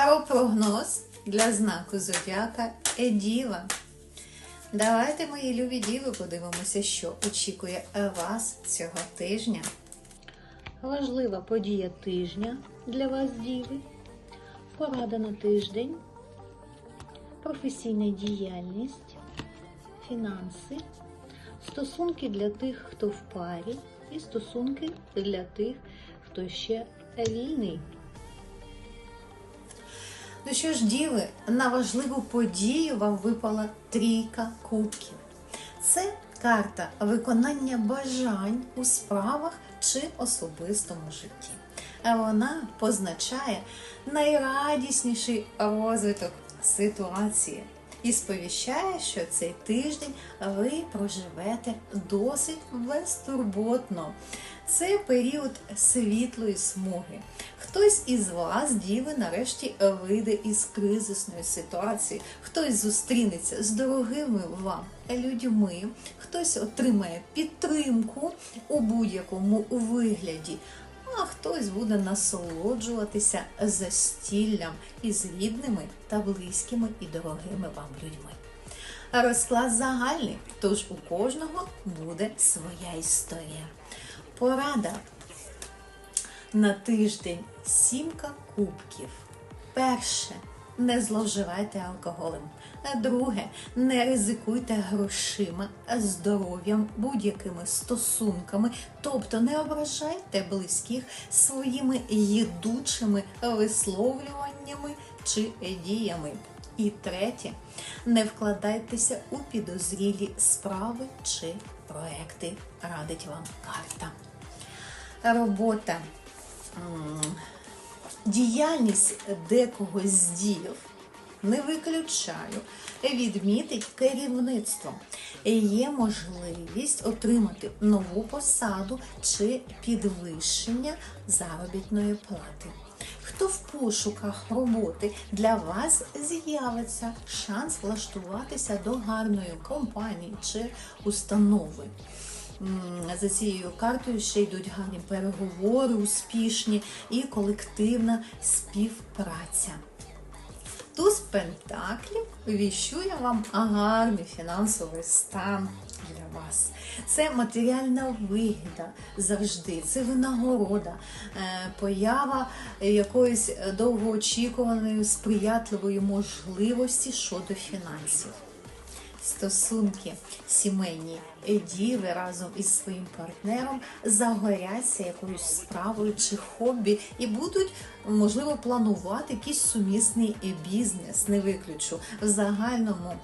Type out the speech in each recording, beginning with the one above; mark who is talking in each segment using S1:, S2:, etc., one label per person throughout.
S1: Таропрогноз для знаку зодіака Едіва. Давайте, мої любі діви, подивимося, що очікує вас цього тижня.
S2: Важлива подія тижня для вас, діви. Порада на тиждень, професійна діяльність, фінанси, стосунки для тих, хто в парі, і стосунки для тих, хто ще вільний.
S1: Ну що ж, діви, на важливу подію вам випала трійка кубків. Це карта виконання бажань у справах чи особистому житті. А Вона позначає найрадісніший розвиток ситуації і сповіщає, що цей тиждень ви проживете досить безтурботно. Це період світлої смуги. Хтось із вас, діви, нарешті вийде із кризисної ситуації, хтось зустрінеться з дорогими вам людьми, хтось отримає підтримку у будь-якому вигляді. А хтось буде насолоджуватися застіллям із рідними та близькими і дорогими вам людьми. Розклад загальний, тож у кожного буде своя історія. Порада на тиждень сімка кубків. Перше. Не зловживайте алкоголем. Друге, не ризикуйте грошима, здоров'ям, будь-якими стосунками, тобто не ображайте близьких своїми їдучими висловлюваннями чи діями. І третє, не вкладайтеся у підозрілі справи чи проекти, радить вам карта. Робота. Діяльність декого з діїв не виключаю, відмітить керівництво. Є можливість отримати нову посаду чи підвищення заробітної плати. Хто в пошуках роботи для вас з'явиться шанс влаштуватися до гарної компанії чи установи. За цією картою ще йдуть гарні переговори, успішні і колективна співпраця. Туз Пентаклів віщує вам гарний фінансовий стан для вас. Це матеріальна вигода завжди, це винагорода, е, поява якоїсь довгоочікуваної сприятливої можливості щодо фінансів. Стосунки сімейні діви разом із своїм партнером загоряться якоюсь справою чи хобі і будуть, можливо, планувати якийсь сумісний бізнес. Не виключу. В загальному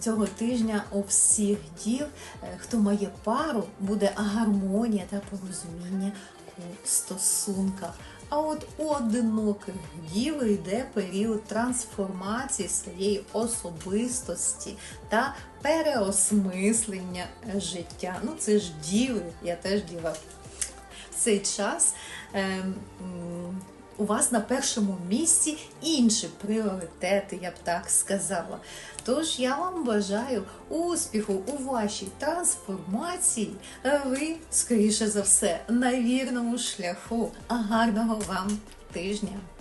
S1: цього тижня у всіх дів, е, хто має пару, буде гармонія та порозуміння у стосунках. А от у одиноких діви йде період трансформації своєї особистості та переосмислення життя. Ну, це ж діви, я теж діва. В цей час е, у вас на першому місці інші пріоритети, я б так сказала. Тож я вам бажаю успіху у вашій трансформації. Ви, скоріше за все, на вірному шляху. Гарного вам тижня!